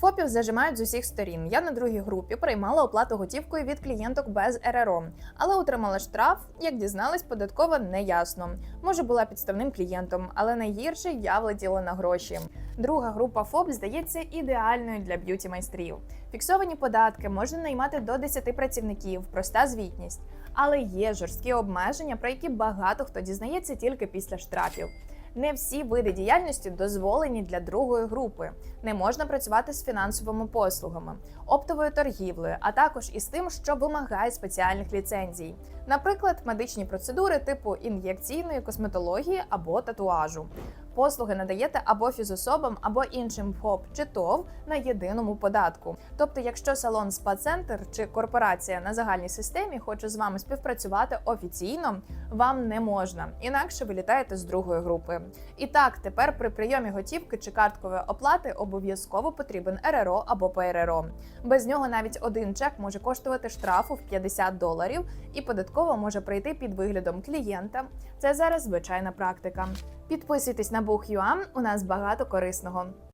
ФОПів зажимають з усіх сторін. Я на другій групі приймала оплату готівкою від клієнток без РРО, але отримала штраф, як дізналась, податково неясно. Може, була підставним клієнтом, але найгірше я влетіла на гроші. Друга група ФОП здається ідеальною для б'юті майстрів. Фіксовані податки можна наймати до 10 працівників, проста звітність. Але є жорсткі обмеження, про які багато хто дізнається тільки після штрафів. Не всі види діяльності дозволені для другої групи. Не можна працювати з фінансовими послугами, оптовою торгівлею, а також із тим, що вимагає спеціальних ліцензій, наприклад, медичні процедури типу ін'єкційної косметології або татуажу. Послуги надаєте або фізособам, або іншим ФОП чи ТОВ на єдиному податку. Тобто, якщо салон спа-центр чи корпорація на загальній системі хоче з вами співпрацювати офіційно, вам не можна, інакше ви літаєте з другої групи. І так, тепер при прийомі готівки чи карткової оплати обов'язково потрібен РРО або ПРРО. Без нього навіть один чек може коштувати штрафу в 50 доларів, і податково може прийти під виглядом клієнта. Це зараз звичайна практика. Підписуйтесь на Бух.ua, у нас багато корисного.